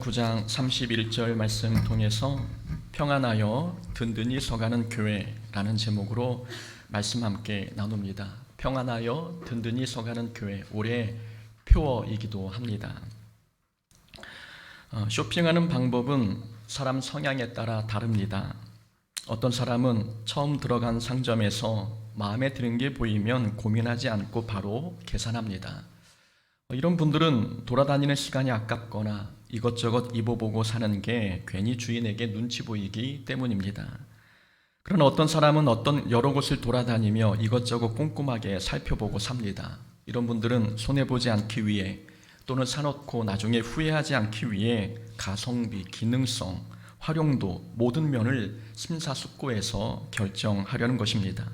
9장 31절 말씀 통해서 평안하여 든든히 서가는 교회라는 제목으로 말씀 함께 나눕니다. 평안하여 든든히 서가는 교회 올해 표어이기도 합니다. 어, 쇼핑하는 방법은 사람 성향에 따라 다릅니다. 어떤 사람은 처음 들어간 상점에서 마음에 드는 게 보이면 고민하지 않고 바로 계산합니다. 어, 이런 분들은 돌아다니는 시간이 아깝거나 이것저것 입어보고 사는 게 괜히 주인에게 눈치 보이기 때문입니다. 그러나 어떤 사람은 어떤 여러 곳을 돌아다니며 이것저것 꼼꼼하게 살펴보고 삽니다. 이런 분들은 손해보지 않기 위해 또는 사놓고 나중에 후회하지 않기 위해 가성비, 기능성, 활용도 모든 면을 심사숙고해서 결정하려는 것입니다.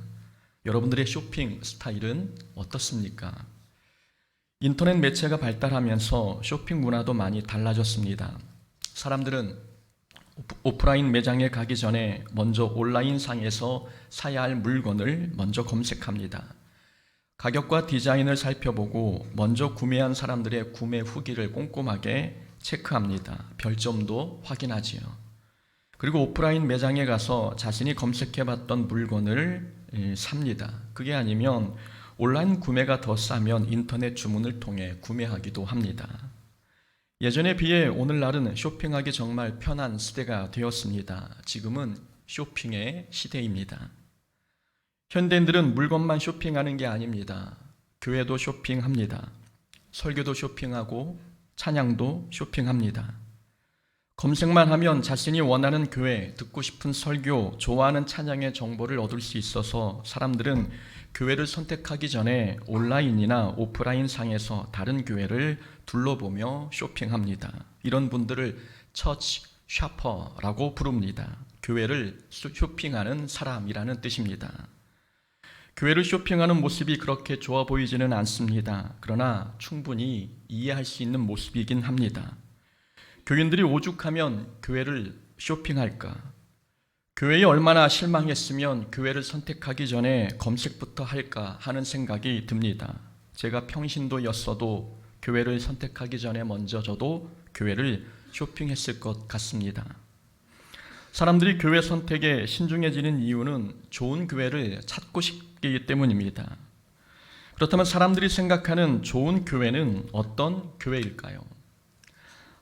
여러분들의 쇼핑 스타일은 어떻습니까? 인터넷 매체가 발달하면서 쇼핑 문화도 많이 달라졌습니다. 사람들은 오프- 오프라인 매장에 가기 전에 먼저 온라인 상에서 사야 할 물건을 먼저 검색합니다. 가격과 디자인을 살펴보고 먼저 구매한 사람들의 구매 후기를 꼼꼼하게 체크합니다. 별점도 확인하지요. 그리고 오프라인 매장에 가서 자신이 검색해봤던 물건을 예, 삽니다. 그게 아니면 온라인 구매가 더 싸면 인터넷 주문을 통해 구매하기도 합니다. 예전에 비해 오늘날은 쇼핑하기 정말 편한 시대가 되었습니다. 지금은 쇼핑의 시대입니다. 현대인들은 물건만 쇼핑하는 게 아닙니다. 교회도 쇼핑합니다. 설교도 쇼핑하고 찬양도 쇼핑합니다. 검색만 하면 자신이 원하는 교회, 듣고 싶은 설교, 좋아하는 찬양의 정보를 얻을 수 있어서 사람들은 교회를 선택하기 전에 온라인이나 오프라인 상에서 다른 교회를 둘러보며 쇼핑합니다. 이런 분들을 처치 샤퍼라고 부릅니다. 교회를 쇼- 쇼핑하는 사람이라는 뜻입니다. 교회를 쇼핑하는 모습이 그렇게 좋아 보이지는 않습니다. 그러나 충분히 이해할 수 있는 모습이긴 합니다. 교인들이 오죽하면 교회를 쇼핑할까? 교회에 얼마나 실망했으면 교회를 선택하기 전에 검색부터 할까 하는 생각이 듭니다. 제가 평신도였어도 교회를 선택하기 전에 먼저 저도 교회를 쇼핑했을 것 같습니다. 사람들이 교회 선택에 신중해지는 이유는 좋은 교회를 찾고 싶기 때문입니다. 그렇다면 사람들이 생각하는 좋은 교회는 어떤 교회일까요?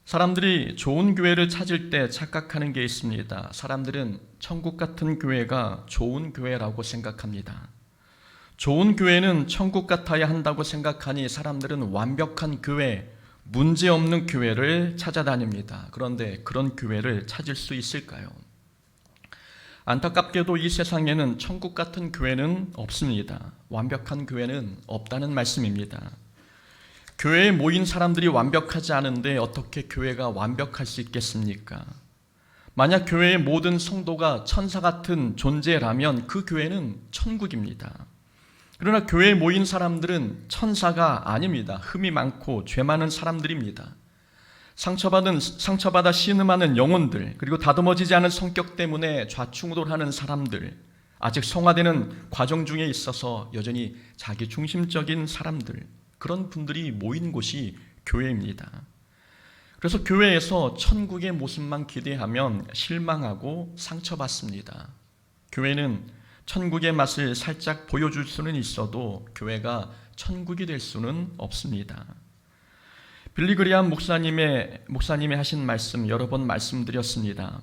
사람들이 좋은 교회를 찾을 때 착각하는 게 있습니다. 사람들은 천국 같은 교회가 좋은 교회라고 생각합니다. 좋은 교회는 천국 같아야 한다고 생각하니 사람들은 완벽한 교회, 문제 없는 교회를 찾아다닙니다. 그런데 그런 교회를 찾을 수 있을까요? 안타깝게도 이 세상에는 천국 같은 교회는 없습니다. 완벽한 교회는 없다는 말씀입니다. 교회에 모인 사람들이 완벽하지 않은데 어떻게 교회가 완벽할 수 있겠습니까? 만약 교회의 모든 성도가 천사 같은 존재라면 그 교회는 천국입니다. 그러나 교회에 모인 사람들은 천사가 아닙니다. 흠이 많고 죄 많은 사람들입니다. 상처받은 상처받아 신음하는 영혼들 그리고 다듬어지지 않은 성격 때문에 좌충우돌하는 사람들 아직 성화되는 과정 중에 있어서 여전히 자기 중심적인 사람들 그런 분들이 모인 곳이 교회입니다. 그래서 교회에서 천국의 모습만 기대하면 실망하고 상처받습니다. 교회는 천국의 맛을 살짝 보여줄 수는 있어도 교회가 천국이 될 수는 없습니다. 빌리그리암 목사님의 목사님이 하신 말씀 여러 번 말씀드렸습니다.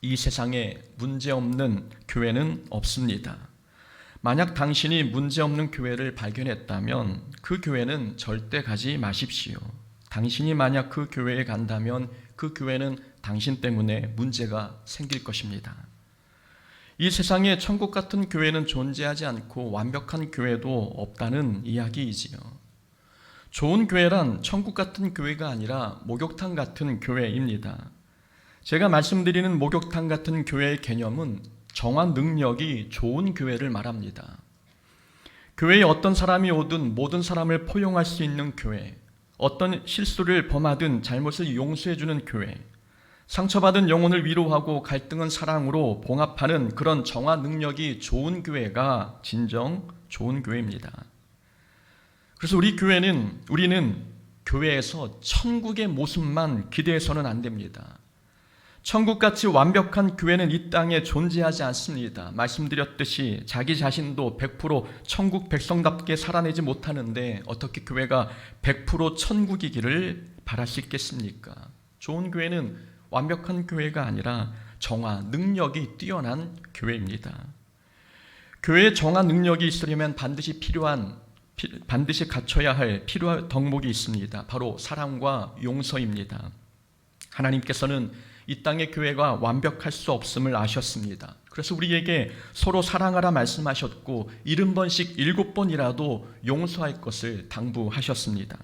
이 세상에 문제 없는 교회는 없습니다. 만약 당신이 문제 없는 교회를 발견했다면 그 교회는 절대 가지 마십시오. 당신이 만약 그 교회에 간다면 그 교회는 당신 때문에 문제가 생길 것입니다. 이 세상에 천국 같은 교회는 존재하지 않고 완벽한 교회도 없다는 이야기이지요. 좋은 교회란 천국 같은 교회가 아니라 목욕탕 같은 교회입니다. 제가 말씀드리는 목욕탕 같은 교회의 개념은 정한 능력이 좋은 교회를 말합니다. 교회에 어떤 사람이 오든 모든 사람을 포용할 수 있는 교회, 어떤 실수를 범하든 잘못을 용서해주는 교회, 상처받은 영혼을 위로하고 갈등은 사랑으로 봉합하는 그런 정화 능력이 좋은 교회가 진정 좋은 교회입니다. 그래서 우리 교회는 우리는 교회에서 천국의 모습만 기대해서는 안 됩니다. 천국같이 완벽한 교회는 이 땅에 존재하지 않습니다. 말씀드렸듯이 자기 자신도 100% 천국 백성답게 살아내지 못하는데 어떻게 교회가 100% 천국이기를 바랄 수 있겠습니까? 좋은 교회는 완벽한 교회가 아니라 정화, 능력이 뛰어난 교회입니다. 교회에 정화 능력이 있으려면 반드시 필요한 피- 반드시 갖춰야 할 필요한 덕목이 있습니다. 바로 사랑과 용서입니다. 하나님께서는 이 땅의 교회가 완벽할 수 없음을 아셨습니다. 그래서 우리에게 서로 사랑하라 말씀하셨고 일흔 번씩 일곱 번이라도 용서할 것을 당부하셨습니다.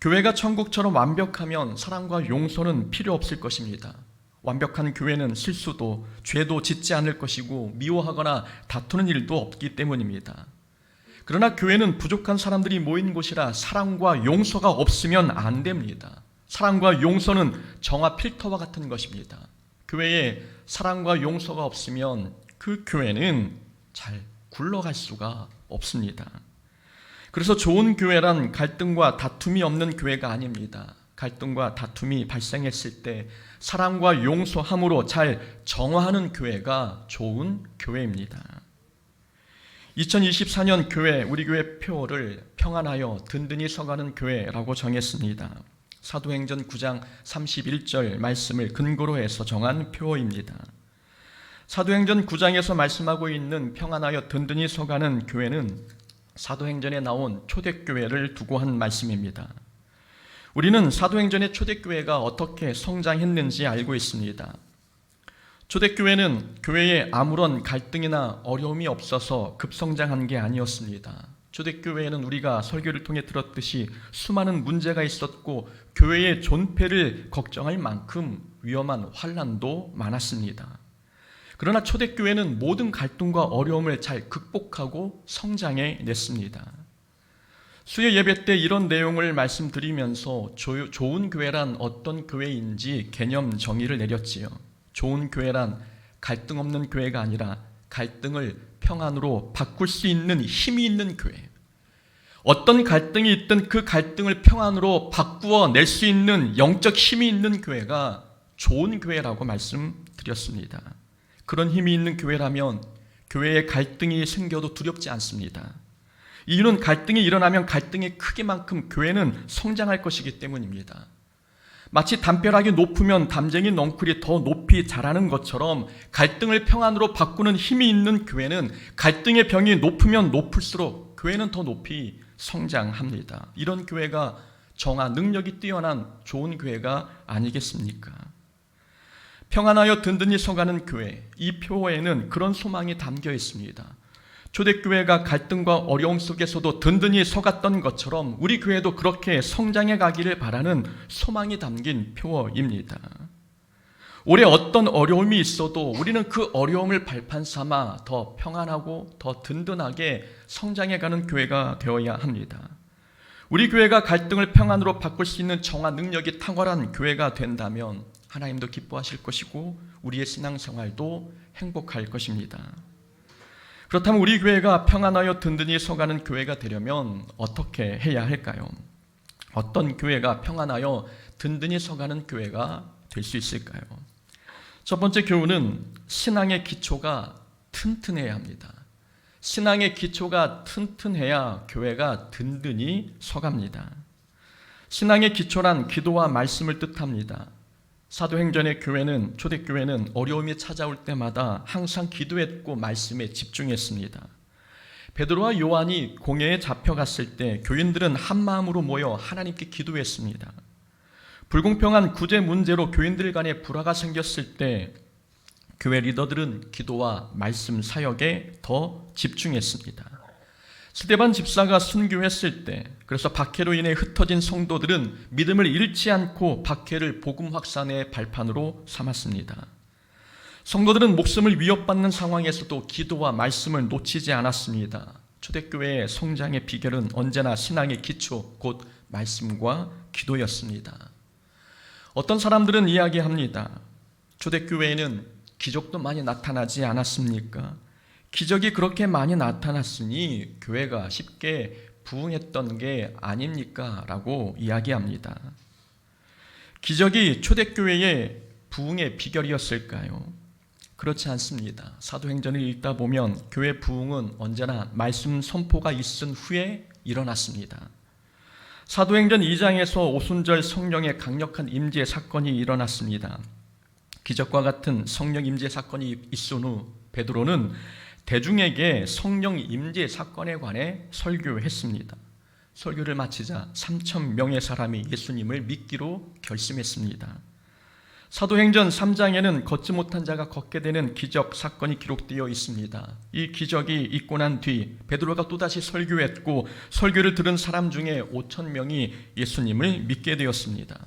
교회가 천국처럼 완벽하면 사랑과 용서는 필요 없을 것입니다. 완벽한 교회는 실수도 죄도 짓지 않을 것이고 미워하거나 다투는 일도 없기 때문입니다. 그러나 교회는 부족한 사람들이 모인 곳이라 사랑과 용서가 없으면 안 됩니다. 사랑과 용서는 정화 필터와 같은 것입니다. 교회에 사랑과 용서가 없으면 그 교회는 잘 굴러갈 수가 없습니다. 그래서 좋은 교회란 갈등과 다툼이 없는 교회가 아닙니다. 갈등과 다툼이 발생했을 때 사랑과 용서함으로 잘 정화하는 교회가 좋은 교회입니다. 2024년 교회 우리 교회 표어를 평안하여 든든히 서가는 교회라고 정했습니다. 사도행전 9장 31절 말씀을 근거로 해서 정한 표어입니다. 사도행전 9장에서 말씀하고 있는 평안하여 든든히 서가는 교회는 사도행전에 나온 초대교회를 두고 한 말씀입니다. 우리는 사도행전의 초대교회가 어떻게 성장했는지 알고 있습니다. 초대교회는 교회에 아무런 갈등이나 어려움이 없어서 급성장한 게 아니었습니다. 초대교회에는 우리가 설교를 통해 들었듯이 수많은 문제가 있었고 교회의 존폐를 걱정할 만큼 위험한 환란도 많았습니다. 그러나 초대교회는 모든 갈등과 어려움을 잘 극복하고 성장해 냈습니다. 수요 예배 때 이런 내용을 말씀드리면서 조, 좋은 교회란 어떤 교회인지 개념 정의를 내렸지요. 좋은 교회란 갈등 없는 교회가 아니라 갈등을 평안으로 바꿀 수 있는 힘이 있는 교회. 어떤 갈등이 있든 그 갈등을 평안으로 바꾸어 낼 수 있는 영적 힘이 있는 교회가 좋은 교회라고 말씀드렸습니다. 그런 힘이 있는 교회라면 교회에 갈등이 생겨도 두렵지 않습니다. 이유는 갈등이 일어나면 갈등의 크기만큼 교회는 성장할 것이기 때문입니다. 마치 담벼락이 높으면 담쟁이 넝쿨이 더 높이 자라는 것처럼 갈등을 평안으로 바꾸는 힘이 있는 교회는 갈등의 병이 높으면 높을수록 교회는 더 높이 성장합니다. 이런 교회가 정화 능력이 뛰어난 좋은 교회가 아니겠습니까? 평안하여 든든히 서가는 교회, 이 표어에는 그런 소망이 담겨 있습니다. 초대교회가 갈등과 어려움 속에서도 든든히 서갔던 것처럼 우리 교회도 그렇게 성장해 가기를 바라는 소망이 담긴 표어입니다. 올해 어떤 어려움이 있어도 우리는 그 어려움을 발판 삼아 더 평안하고 더 든든하게 성장해 가는 교회가 되어야 합니다. 우리 교회가 갈등을 평안으로 바꿀 수 있는 정화 능력이 탁월한 교회가 된다면 하나님도 기뻐하실 것이고 우리의 신앙생활도 행복할 것입니다. 그렇다면 우리 교회가 평안하여 든든히 서가는 교회가 되려면 어떻게 해야 할까요? 어떤 교회가 평안하여 든든히 서가는 교회가 될 수 있을까요? 첫 번째 교훈은 신앙의 기초가 튼튼해야 합니다. 신앙의 기초가 튼튼해야 교회가 든든히 서갑니다. 신앙의 기초란 기도와 말씀을 뜻합니다. 사도행전의 교회는 초대교회는 어려움이 찾아올 때마다 항상 기도했고 말씀에 집중했습니다. 베드로와 요한이 공회에 잡혀갔을 때 교인들은 한 마음으로 모여 하나님께 기도했습니다. 불공평한 구제 문제로 교인들 간에 불화가 생겼을 때 교회 리더들은 기도와 말씀 사역에 더 집중했습니다. 스테반 집사가 순교했을 때 그래서 박해로 인해 흩어진 성도들은 믿음을 잃지 않고 박해를 복음 확산의 발판으로 삼았습니다. 성도들은 목숨을 위협받는 상황에서도 기도와 말씀을 놓치지 않았습니다. 초대교회의 성장의 비결은 언제나 신앙의 기초 곧 말씀과 기도였습니다. 어떤 사람들은 이야기합니다. 초대교회에는 기적도 많이 나타나지 않았습니까? 기적이 그렇게 많이 나타났으니 교회가 쉽게 부응했던 게 아닙니까? 라고 이야기합니다. 기적이 초대교회의 부흥의 비결이었을까요? 그렇지 않습니다. 사도행전을 읽다 보면 교회 부흥은 언제나 말씀 선포가 있은 후에 일어났습니다. 사도행전 2장에서 오순절 성령의 강력한 임재 사건이 일어났습니다. 기적과 같은 성령 임재 사건이 있은 후 베드로는 대중에게 성령 임재 사건에 관해 설교했습니다. 설교를 마치자 3천 명의 사람이 예수님을 믿기로 결심했습니다. 사도행전 3장에는 걷지 못한 자가 걷게 되는 기적 사건이 기록되어 있습니다. 이 기적이 있고 난 뒤 베드로가 또다시 설교했고 설교를 들은 사람 중에 5천 명이 예수님을 믿게 되었습니다.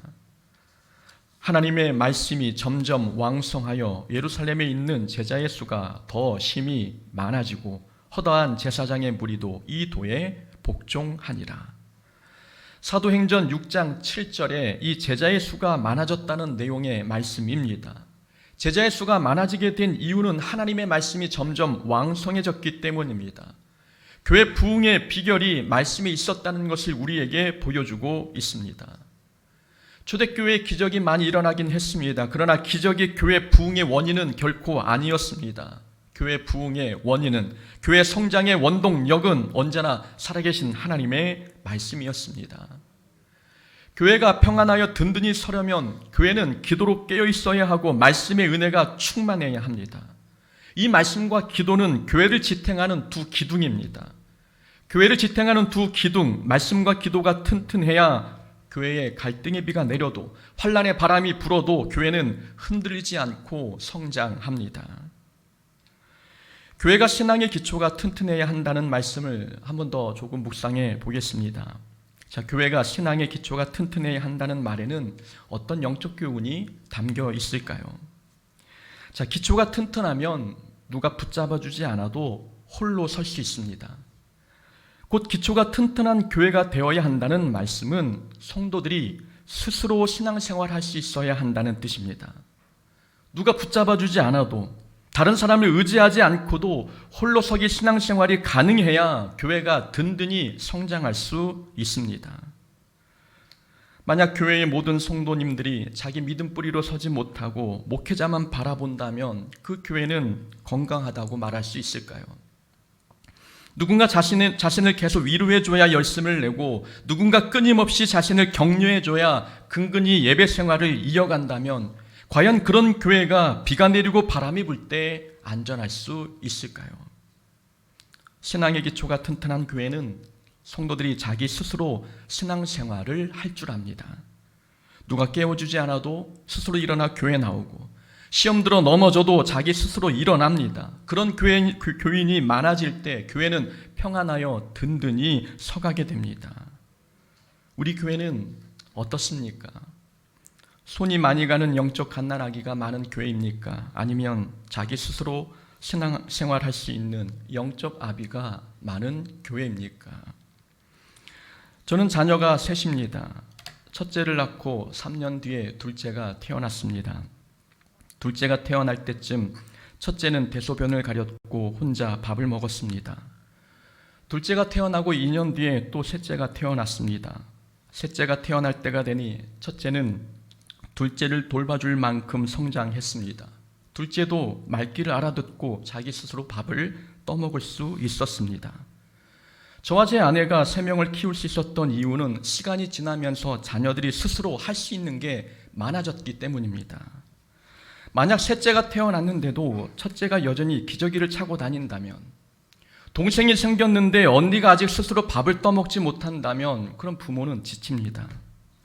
하나님의 말씀이 점점 왕성하여 예루살렘에 있는 제자의 수가 더 심히 많아지고 허다한 제사장의 무리도 이 도에 복종하니라. 사도행전 6장 7절에 이 제자의 수가 많아졌다는 내용의 말씀입니다. 제자의 수가 많아지게 된 이유는 하나님의 말씀이 점점 왕성해졌기 때문입니다. 교회 부흥의 비결이 말씀에 있었다는 것을 우리에게 보여주고 있습니다. 초대교회 기적이 많이 일어나긴 했습니다. 그러나 기적이 교회 부흥의 원인은 결코 아니었습니다. 교회 부흥의 원인은 교회 성장의 원동력은 언제나 살아계신 하나님의 말씀이었습니다. 교회가 평안하여 든든히 서려면 교회는 기도로 깨어 있어야 하고 말씀의 은혜가 충만해야 합니다. 이 말씀과 기도는 교회를 지탱하는 두 기둥입니다. 교회를 지탱하는 두 기둥, 말씀과 기도가 튼튼해야 교회에 갈등의 비가 내려도 환란의 바람이 불어도 교회는 흔들리지 않고 성장합니다. 교회가 신앙의 기초가 튼튼해야 한다는 말씀을 한 번 더 조금 묵상해 보겠습니다. 자, 교회가 신앙의 기초가 튼튼해야 한다는 말에는 어떤 영적 교훈이 담겨 있을까요? 자, 기초가 튼튼하면 누가 붙잡아 주지 않아도 홀로 설 수 있습니다. 곧 기초가 튼튼한 교회가 되어야 한다는 말씀은 성도들이 스스로 신앙생활 할 수 있어야 한다는 뜻입니다. 누가 붙잡아 주지 않아도 다른 사람을 의지하지 않고도 홀로 서기 신앙생활이 가능해야 교회가 든든히 성장할 수 있습니다. 만약 교회의 모든 성도님들이 자기 믿음 뿌리로 서지 못하고 목회자만 바라본다면 그 교회는 건강하다고 말할 수 있을까요? 누군가 자신의, 자신을 계속 위로해줘야 열심을 내고 누군가 끊임없이 자신을 격려해줘야 근근히 예배 생활을 이어간다면 과연 그런 교회가 비가 내리고 바람이 불 때 안전할 수 있을까요? 신앙의 기초가 튼튼한 교회는 성도들이 자기 스스로 신앙생활을 할 줄 압니다. 누가 깨워주지 않아도 스스로 일어나 교회 나오고 시험 들어 넘어져도 자기 스스로 일어납니다. 그런 교회, 교인이 많아질 때 교회는 평안하여 든든히 서가게 됩니다. 우리 교회는 어떻습니까? 손이 많이 가는 영적 갓난아기가 많은 교회입니까? 아니면 자기 스스로 신앙 생활할 수 있는 영적 아비가 많은 교회입니까? 저는 자녀가 셋입니다. 첫째를 낳고 3년 뒤에 둘째가 태어났습니다. 둘째가 태어날 때쯤 첫째는 대소변을 가렸고 혼자 밥을 먹었습니다. 둘째가 태어나고 2년 뒤에 또 셋째가 태어났습니다. 셋째가 태어날 때가 되니 첫째는 둘째를 돌봐줄 만큼 성장했습니다. 둘째도 말귀를 알아듣고 자기 스스로 밥을 떠먹을 수 있었습니다. 저와 제 아내가 세 명을 키울 수 있었던 이유는 시간이 지나면서 자녀들이 스스로 할 수 있는 게 많아졌기 때문입니다. 만약 셋째가 태어났는데도 첫째가 여전히 기저귀를 차고 다닌다면, 동생이 생겼는데 언니가 아직 스스로 밥을 떠먹지 못한다면, 그럼 부모는 지칩니다.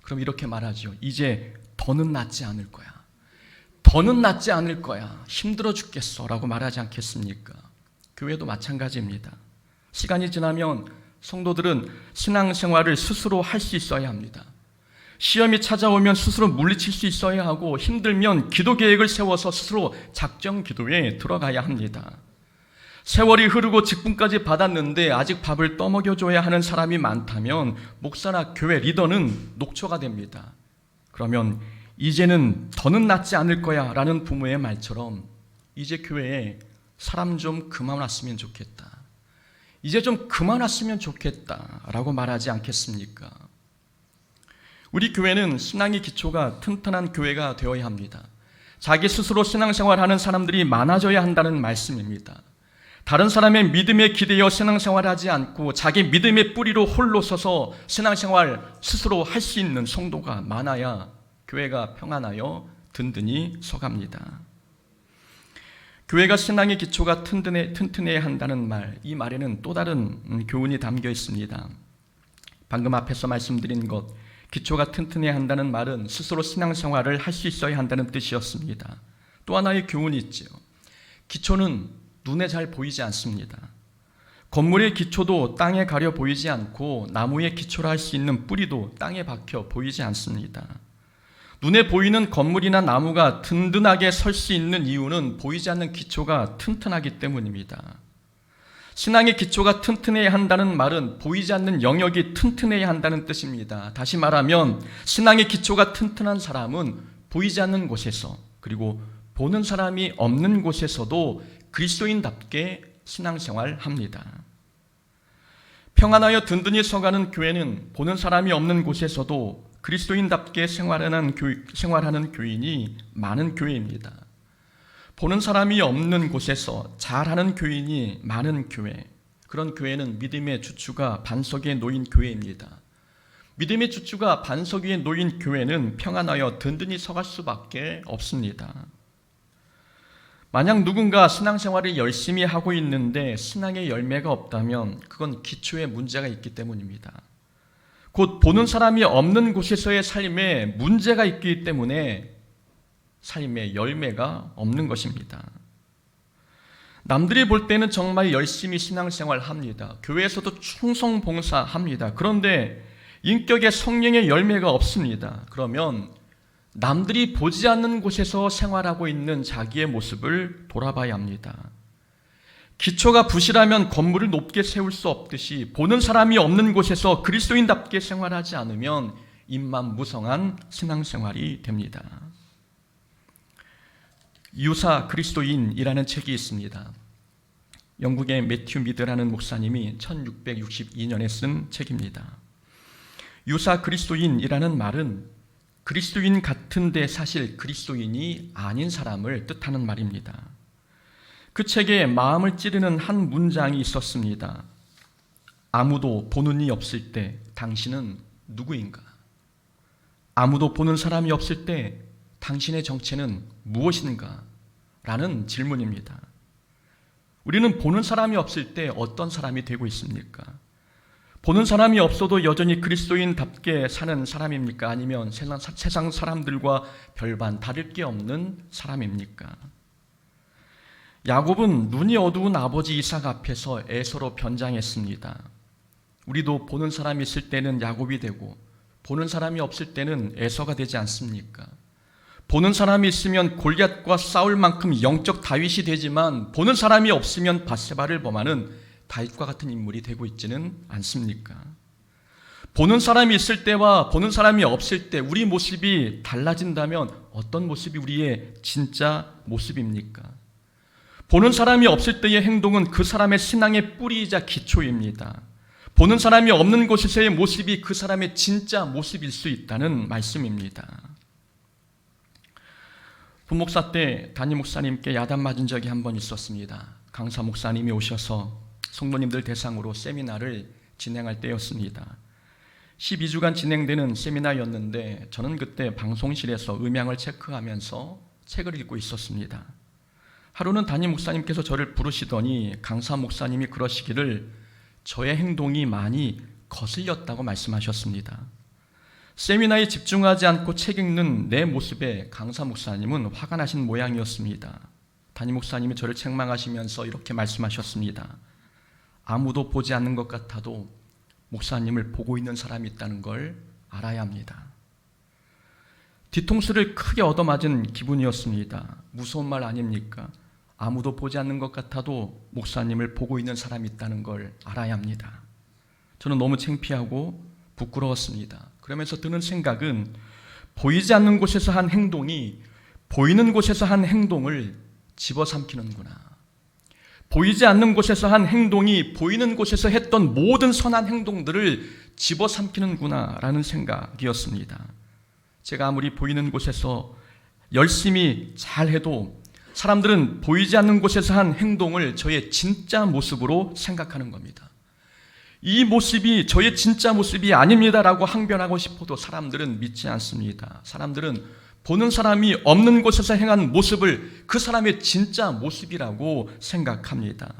그럼 이렇게 말하죠. 이제 더는 낫지 않을 거야. 더는 낫지 않을 거야. 힘들어 죽겠어. 라고 말하지 않겠습니까? 교회도 마찬가지입니다. 시간이 지나면 성도들은 신앙생활을 스스로 할 수 있어야 합니다. 시험이 찾아오면 스스로 물리칠 수 있어야 하고 힘들면 기도 계획을 세워서 스스로 작정 기도에 들어가야 합니다. 세월이 흐르고 직분까지 받았는데 아직 밥을 떠먹여줘야 하는 사람이 많다면 목사나 교회 리더는 녹초가 됩니다. 그러면 이제는 더는 낫지 않을 거야 라는 부모의 말처럼 이제 교회에 사람 좀 그만 왔으면 좋겠다. 이제 좀 그만 왔으면 좋겠다 라고 말하지 않겠습니까? 우리 교회는 신앙의 기초가 튼튼한 교회가 되어야 합니다. 자기 스스로 신앙생활하는 사람들이 많아져야 한다는 말씀입니다. 다른 사람의 믿음에 기대어 신앙생활하지 않고 자기 믿음의 뿌리로 홀로 서서 신앙생활 스스로 할 수 있는 성도가 많아야 교회가 평안하여 든든히 서갑니다. 교회가 신앙의 기초가 튼튼해, 튼튼해야 한다는 말, 이 말에는 또 다른 음, 교훈이 담겨 있습니다. 방금 앞에서 말씀드린 것, 기초가 튼튼해야 한다는 말은 스스로 신앙생활을 할 수 있어야 한다는 뜻이었습니다. 또 하나의 교훈이 있지요. 기초는 눈에 잘 보이지 않습니다. 건물의 기초도 땅에 가려 보이지 않고 나무의 기초라 할 수 있는 뿌리도 땅에 박혀 보이지 않습니다. 눈에 보이는 건물이나 나무가 든든하게 설 수 있는 이유는 보이지 않는 기초가 튼튼하기 때문입니다. 신앙의 기초가 튼튼해야 한다는 말은 보이지 않는 영역이 튼튼해야 한다는 뜻입니다. 다시 말하면 신앙의 기초가 튼튼한 사람은 보이지 않는 곳에서 그리고 보는 사람이 없는 곳에서도 그리스도인답게 신앙생활 합니다. 평안하여 든든히 서가는 교회는 보는 사람이 없는 곳에서도 그리스도인답게 생활하는, 교인이 많은 교회입니다. 보는 사람이 없는 곳에서 잘하는 교인이 많은 교회. 그런 교회는 믿음의 주추가 반석 위에 놓인 교회입니다. 믿음의 주추가 반석 위에 놓인 교회는 평안하여 든든히 서갈 수밖에 없습니다. 만약 누군가 신앙생활을 열심히 하고 있는데 신앙의 열매가 없다면 그건 기초에 문제가 있기 때문입니다. 곧 보는 사람이 없는 곳에서의 삶에 문제가 있기 때문에 삶의 열매가 없는 것입니다. 남들이 볼 때는 정말 열심히 신앙생활 합니다. 교회에서도 충성 봉사합니다. 그런데 인격의 성령의 열매가 없습니다. 그러면 남들이 보지 않는 곳에서 생활하고 있는 자기의 모습을 돌아봐야 합니다. 기초가 부실하면 건물을 높게 세울 수 없듯이 보는 사람이 없는 곳에서 그리스도인답게 생활하지 않으면 입만 무성한 신앙생활이 됩니다. 유사 그리스도인이라는 책이 있습니다. 영국의 매튜 미드라는 목사님이 1662년에 쓴 책입니다. 유사 그리스도인이라는 말은 그리스도인 같은데 사실 그리스도인이 아닌 사람을 뜻하는 말입니다. 그 책에 마음을 찌르는 한 문장이 있었습니다. 아무도 보는 이 없을 때 당신은 누구인가? 아무도 보는 사람이 없을 때 당신의 정체는 무엇인가? 라는 질문입니다. 우리는 보는 사람이 없을 때 어떤 사람이 되고 있습니까? 보는 사람이 없어도 여전히 그리스도인답게 사는 사람입니까? 아니면 세상 사람들과 별반 다를 게 없는 사람입니까? 야곱은 눈이 어두운 아버지 이삭 앞에서 에서로 변장했습니다. 우리도 보는 사람이 있을 때는 야곱이 되고 보는 사람이 없을 때는 에서가 되지 않습니까? 보는 사람이 있으면 골리앗과 싸울 만큼 영적 다윗이 되지만 보는 사람이 없으면 바세바를 범하는 다윗과 같은 인물이 되고 있지는 않습니까? 보는 사람이 있을 때와 보는 사람이 없을 때 우리 모습이 달라진다면 어떤 모습이 우리의 진짜 모습입니까? 보는 사람이 없을 때의 행동은 그 사람의 신앙의 뿌리이자 기초입니다. 보는 사람이 없는 곳에서의 모습이 그 사람의 진짜 모습일 수 있다는 말씀입니다. 부목사 때 담임 목사님께 야단 맞은 적이 한 번 있었습니다. 강사 목사님이 오셔서 성도님들 대상으로 세미나를 진행할 때였습니다. 12주간 진행되는 세미나였는데 저는 그때 방송실에서 음향을 체크하면서 책을 읽고 있었습니다. 하루는 담임 목사님께서 저를 부르시더니 강사 목사님이 그러시기를 저의 행동이 많이 거슬렸다고 말씀하셨습니다. 세미나에 집중하지 않고 책 읽는 내 모습에 강사 목사님은 화가 나신 모양이었습니다. 담임 목사님이 저를 책망하시면서 이렇게 말씀하셨습니다. 아무도 보지 않는 것 같아도 목사님을 보고 있는 사람이 있다는 걸 알아야 합니다. 뒤통수를 크게 얻어맞은 기분이었습니다. 무서운 말 아닙니까? 아무도 보지 않는 것 같아도 목사님을 보고 있는 사람이 있다는 걸 알아야 합니다. 저는 너무 창피하고 부끄러웠습니다. 그러면서 드는 생각은 보이지 않는 곳에서 한 행동이 보이는 곳에서 한 행동을 집어삼키는구나. 보이지 않는 곳에서 한 행동이 보이는 곳에서 했던 모든 선한 행동들을 집어삼키는구나라는 생각이었습니다. 제가 아무리 보이는 곳에서 열심히 잘해도 사람들은 보이지 않는 곳에서 한 행동을 저의 진짜 모습으로 생각하는 겁니다. 이 모습이 저의 진짜 모습이 아닙니다라고 항변하고 싶어도 사람들은 믿지 않습니다. 사람들은 보는 사람이 없는 곳에서 행한 모습을 그 사람의 진짜 모습이라고 생각합니다.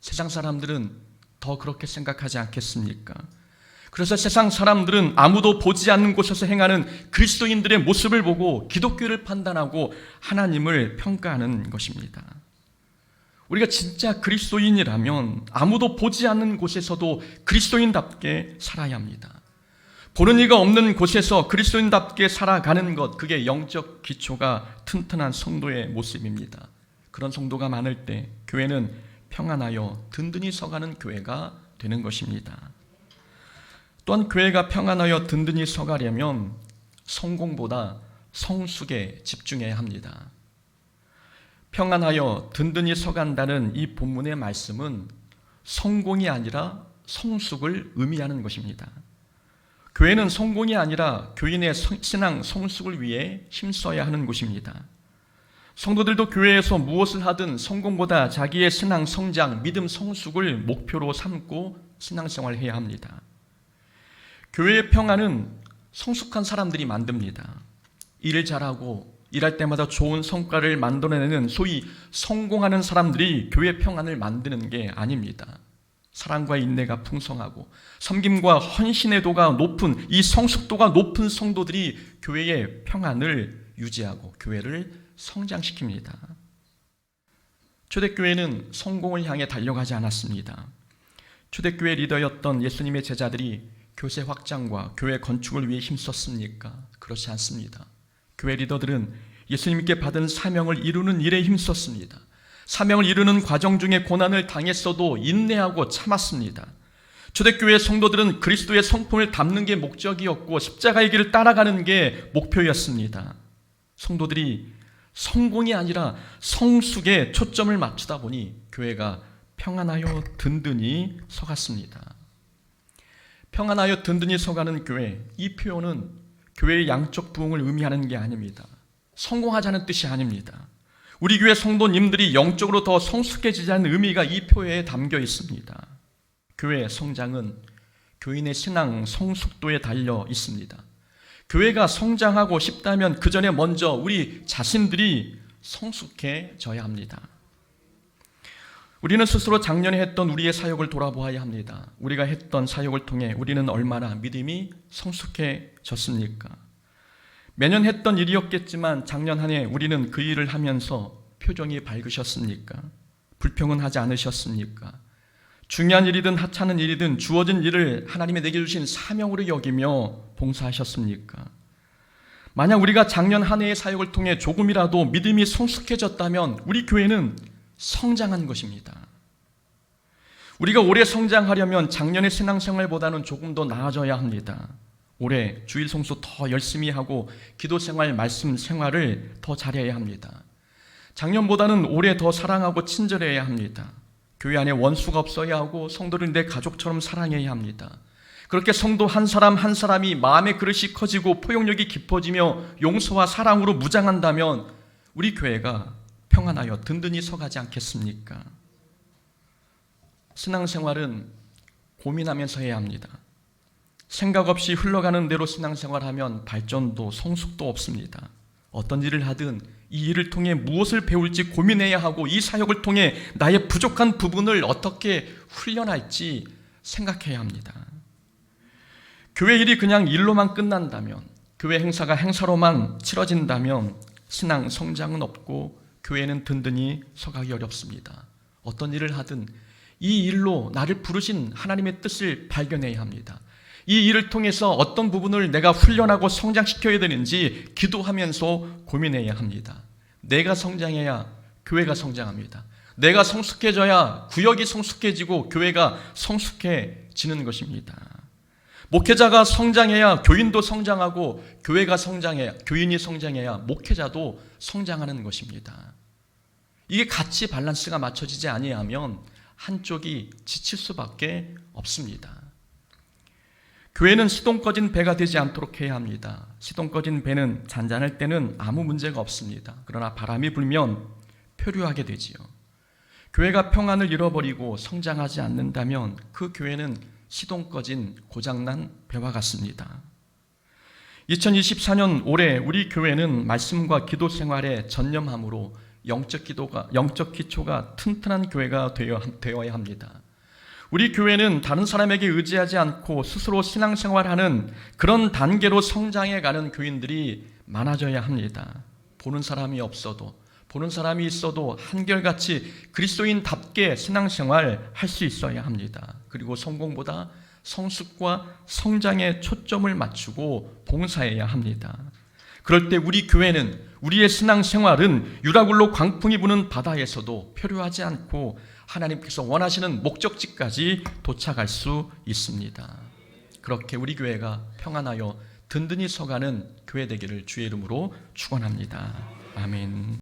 세상 사람들은 더 그렇게 생각하지 않겠습니까? 그래서 세상 사람들은 아무도 보지 않는 곳에서 행하는 그리스도인들의 모습을 보고 기독교를 판단하고 하나님을 평가하는 것입니다. 우리가 진짜 그리스도인이라면 아무도 보지 않는 곳에서도 그리스도인답게 살아야 합니다. 보는 이가 없는 곳에서 그리스도인답게 살아가는 것, 그게 영적 기초가 튼튼한 성도의 모습입니다. 그런 성도가 많을 때 교회는 평안하여 든든히 서가는 교회가 되는 것입니다. 또한 교회가 평안하여 든든히 서가려면 성공보다 성숙에 집중해야 합니다. 평안하여 든든히 서간다는 이 본문의 말씀은 성공이 아니라 성숙을 의미하는 것입니다. 교회는 성공이 아니라 교인의 신앙 성숙을 위해 힘써야 하는 곳입니다. 성도들도 교회에서 무엇을 하든 성공보다 자기의 신앙 성장, 믿음 성숙을 목표로 삼고 신앙생활을 해야 합니다. 교회의 평안은 성숙한 사람들이 만듭니다. 일을 잘하고 일할 때마다 좋은 성과를 만들어내는 소위 성공하는 사람들이 교회 평안을 만드는 게 아닙니다. 사랑과 인내가 풍성하고 섬김과 헌신의 도가 높은 이 성숙도가 높은 성도들이 교회의 평안을 유지하고 교회를 성장시킵니다. 초대교회는 성공을 향해 달려가지 않았습니다. 초대교회 리더였던 예수님의 제자들이 교세 확장과 교회 건축을 위해 힘썼습니까? 그렇지 않습니다. 교회 리더들은 예수님께 받은 사명을 이루는 일에 힘썼습니다. 사명을 이루는 과정 중에 고난을 당했어도 인내하고 참았습니다. 초대교회 성도들은 그리스도의 성품을 담는 게 목적이었고 십자가의 길을 따라가는 게 목표였습니다. 성도들이 성공이 아니라 성숙에 초점을 맞추다 보니 교회가 평안하여 든든히 서갔습니다. 평안하여 든든히 서가는 교회, 이 표현은 교회의 양적 부흥을 의미하는 게 아닙니다. 성공하자는 뜻이 아닙니다. 우리 교회 성도님들이 영적으로 더 성숙해지자는 의미가 이 표에 담겨 있습니다. 교회 성장은 교인의 신앙 성숙도에 달려 있습니다. 교회가 성장하고 싶다면 그 전에 먼저 우리 자신들이 성숙해져야 합니다. 우리는 스스로 작년에 했던 우리의 사역을 돌아보아야 합니다. 우리가 했던 사역을 통해 우리는 얼마나 믿음이 성숙해졌습니까? 매년 했던 일이었겠지만 작년 한 해 우리는 그 일을 하면서 표정이 밝으셨습니까? 불평은 하지 않으셨습니까? 중요한 일이든 하찮은 일이든 주어진 일을 하나님의 내게 주신 사명으로 여기며 봉사하셨습니까? 만약 우리가 작년 한 해의 사역을 통해 조금이라도 믿음이 성숙해졌다면 우리 교회는 성장한 것입니다. 우리가 오래 성장하려면 작년의 신앙생활보다는 조금 더 나아져야 합니다. 올해 주일 성수 더 열심히 하고 기도 생활, 말씀 생활을 더 잘해야 합니다. 작년보다는 올해 더 사랑하고 친절해야 합니다. 교회 안에 원수가 없어야 하고 성도를 내 가족처럼 사랑해야 합니다. 그렇게 성도 한 사람 한 사람이 마음의 그릇이 커지고 포용력이 깊어지며 용서와 사랑으로 무장한다면 우리 교회가 평안하여 든든히 서가지 않겠습니까? 신앙생활은 고민하면서 해야 합니다. 생각 없이 흘러가는 대로 신앙생활하면 발전도 성숙도 없습니다. 어떤 일을 하든 이 일을 통해 무엇을 배울지 고민해야 하고 이 사역을 통해 나의 부족한 부분을 어떻게 훈련할지 생각해야 합니다. 교회 일이 그냥 일로만 끝난다면, 교회 행사가 행사로만 치러진다면 신앙 성장은 없고 교회는 든든히 서가기 어렵습니다. 어떤 일을 하든 이 일로 나를 부르신 하나님의 뜻을 발견해야 합니다. 이 일을 통해서 어떤 부분을 내가 훈련하고 성장시켜야 되는지 기도하면서 고민해야 합니다. 내가 성장해야 교회가 성장합니다. 내가 성숙해져야 구역이 성숙해지고 교회가 성숙해지는 것입니다. 목회자가 성장해야 교인도 성장하고 교회가 성장해야 교인이 성장해야 목회자도 성장하는 것입니다. 이게 같이 밸런스가 맞춰지지 아니하면 한쪽이 지칠 수밖에 없습니다. 교회는 시동 꺼진 배가 되지 않도록 해야 합니다. 시동 꺼진 배는 잔잔할 때는 아무 문제가 없습니다. 그러나 바람이 불면 표류하게 되지요. 교회가 평안을 잃어버리고 성장하지 않는다면 그 교회는 시동 꺼진 고장난 배와 같습니다. 2024년 올해 우리 교회는 말씀과 기도 생활에 전념함으로 영적 기도가 영적 기초가 튼튼한 교회가 되어, 되어야 합니다. 우리 교회는 다른 사람에게 의지하지 않고 스스로 신앙생활하는 그런 단계로 성장해 가는 교인들이 많아져야 합니다. 보는 사람이 없어도 보는 사람이 있어도 한결같이 그리스도인답게 신앙생활 할 수 있어야 합니다. 그리고 성공보다 성숙과 성장에 초점을 맞추고 봉사해야 합니다. 그럴 때 우리 교회는 우리의 신앙생활은 유라굴로 광풍이 부는 바다에서도 표류하지 않고 하나님께서 원하시는 목적지까지 도착할 수 있습니다. 그렇게 우리 교회가 평안하여 든든히 서가는 교회 되기를 주의 이름으로 축원합니다. 아멘.